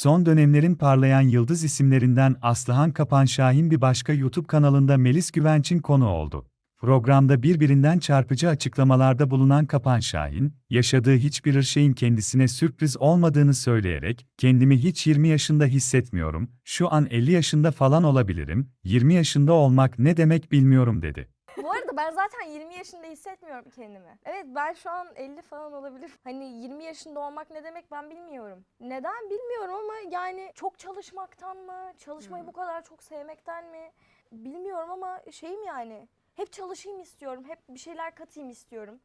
Son dönemlerin parlayan yıldız isimlerinden Aslıhan Kapan Şahin bir başka YouTube kanalında Melis Güvenç'in konu oldu. Programda birbirinden çarpıcı açıklamalarda bulunan Kapan Şahin, yaşadığı hiçbir şeyin kendisine sürpriz olmadığını söyleyerek, kendimi hiç 20 yaşında hissetmiyorum, şu an 50 yaşında falan olabilirim, 20 yaşında olmak ne demek bilmiyorum dedi. Arada ben zaten 20 yaşında hissetmiyorum kendimi. Evet ben şu an 50 falan olabilir. Hani 20 yaşında olmak ne demek ben bilmiyorum. Neden bilmiyorum ama yani çok çalışmaktan mı? Çalışmayı bu kadar çok sevmekten mi? Bilmiyorum ama şeyim yani. Hep çalışayım istiyorum. Hep bir şeyler katayım istiyorum.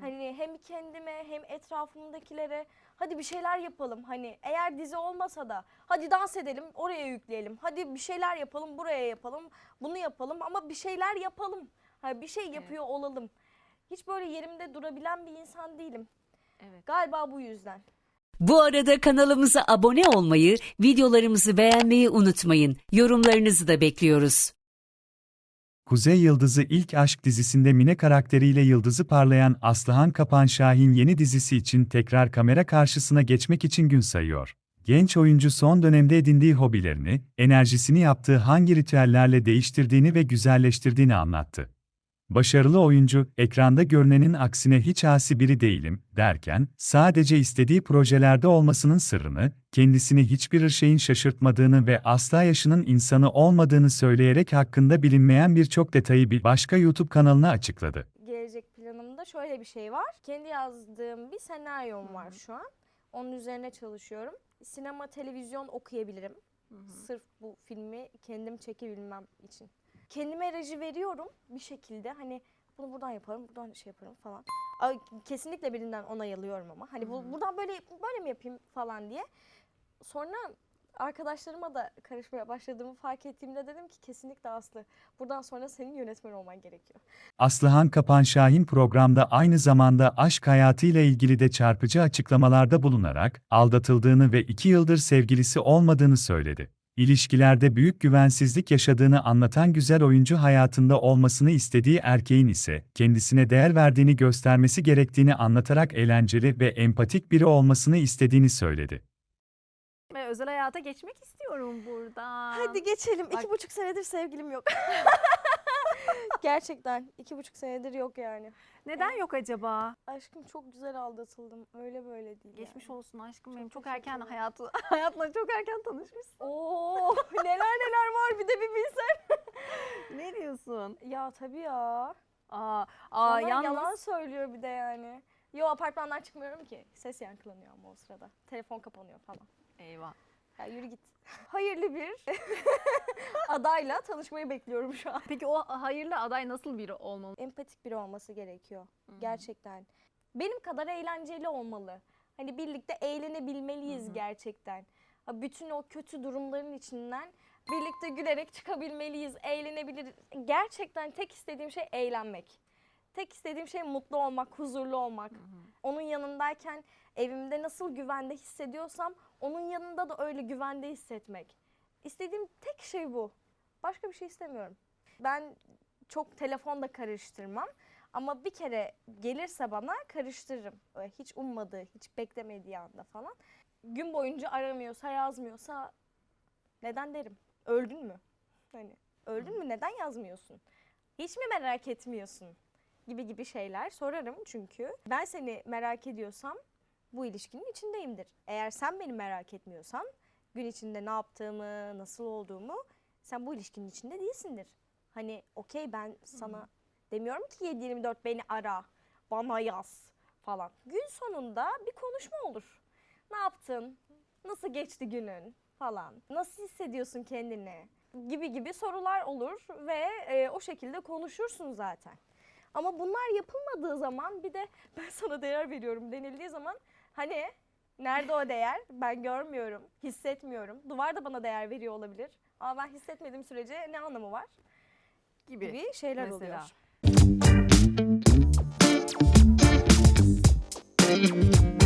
Hani hem kendime hem etrafımdakilere hadi bir şeyler yapalım. Hani eğer dizi olmasa da hadi dans edelim oraya yükleyelim. Hadi bir şeyler yapalım buraya yapalım. Bunu yapalım ama bir şeyler yapalım. Hani bir şey yapıyor olalım. Hiç böyle yerimde durabilen bir insan değilim. Evet. Galiba bu yüzden. Bu arada kanalımıza abone olmayı, videolarımızı beğenmeyi unutmayın. Yorumlarınızı da bekliyoruz. Kuzey Yıldızı ilk aşk dizisinde Mine karakteriyle yıldızı parlayan Aslıhan Kapan Şahin yeni dizisi için tekrar kamera karşısına geçmek için gün sayıyor. Genç oyuncu son dönemde edindiği hobilerini, enerjisini yaptığı hangi ritüellerle değiştirdiğini ve güzelleştirdiğini anlattı. Başarılı oyuncu, ekranda görünenin aksine hiç asi biri değilim, derken, sadece istediği projelerde olmasının sırrını, kendisini hiçbir şeyin şaşırtmadığını ve asla yaşının insanı olmadığını söyleyerek hakkında bilinmeyen birçok detayı bir başka YouTube kanalına açıkladı. Gelecek planımda şöyle bir şey var. Kendi yazdığım bir senaryom var şu an. Onun üzerine çalışıyorum. Sinema, televizyon okuyabilirim. Sırf bu filmi kendim çekebilmem için. Kendime reji veriyorum bir şekilde. Hani bunu buradan yaparım, buradan şey yaparım falan. Ay, Kesinlikle birinden onay alıyorum ama. Hani bu, buradan böyle böyle mi yapayım falan diye. Sonra arkadaşlarıma da karışmaya başladığımı fark ettiğimde dedim ki kesinlikle Aslı. Buradan sonra senin yönetmen olman gerekiyor. Aslıhan Kapan Şahin programda aynı zamanda aşk hayatıyla ilgili de çarpıcı açıklamalarda bulunarak aldatıldığını ve iki yıldır sevgilisi olmadığını söyledi. İlişkilerde büyük güvensizlik yaşadığını anlatan güzel oyuncu hayatında olmasını istediği erkeğin ise kendisine değer verdiğini göstermesi gerektiğini anlatarak eğlenceli ve empatik biri olmasını istediğini söyledi. Ve özel hayata geçmek istiyorum burada. Hadi geçelim. Bak- İki buçuk senedir sevgilim yok. Gerçekten iki buçuk senedir yok yani. Neden yok acaba? Aşkım çok güzel aldatıldım. Öyle böyle değil. Geçmiş olsun aşkım benim. Çok erken hayatı hayatla çok erken tanışmışsın. Oo neler neler var bir de bir bilsen. Ne diyorsun? Ya tabii ya. Aa, aa Bana yalnız yalan söylüyor bir de yani. Yo apartmandan çıkmıyorum ki. Ses yankılanıyor ama o sırada. Telefon kapanıyor falan. eyvah. Ya yürü git. Hayırlı bir adayla tanışmayı bekliyorum şu an. Peki o hayırlı aday nasıl biri olmalı? empatik biri olması gerekiyor. Gerçekten. Benim kadar eğlenceli olmalı. Hani birlikte eğlenebilmeliyiz gerçekten. Ha, Bütün o kötü durumların içinden birlikte gülerek çıkabilmeliyiz, eğlenebiliriz. Gerçekten tek istediğim şey eğlenmek. Tek istediğim şey mutlu olmak, huzurlu olmak. Onun yanındayken evimde nasıl güvende hissediyorsam onun yanında da öyle güvende hissetmek. İstediğim tek şey bu. Başka bir şey istemiyorum. Ben çok telefonda karıştırmam. Ama bir kere gelirse bana karıştırırım. Hiç ummadığı, hiç beklemediği anda falan. Gün boyunca aramıyorsa, yazmıyorsa neden derim? Öldün mü? Hani öldün mü? Neden yazmıyorsun? Hiç mi merak etmiyorsun? Gibi gibi şeyler sorarım çünkü. Ben seni merak ediyorsam bu ilişkinin içindeyimdir. Eğer sen beni merak etmiyorsan gün içinde ne yaptığımı, nasıl olduğumu sen bu ilişkinin içinde değilsindir. Hani okey ben sana demiyorum ki 7-24 beni ara, bana yaz falan. Gün sonunda bir konuşma olur. Ne yaptın? Nasıl geçti günün? Falan. Nasıl hissediyorsun kendini? Gibi gibi sorular olur ve e, o şekilde konuşursun zaten. Ama bunlar yapılmadığı zaman bir de ben sana değer veriyorum denildiği zaman hani nerede o değer? Ben görmüyorum, hissetmiyorum. Duvar da bana değer veriyor olabilir. Ama ben hissetmediğim sürece ne anlamı var? Gibi, gibi şeyler mesela. oluyor. Müzik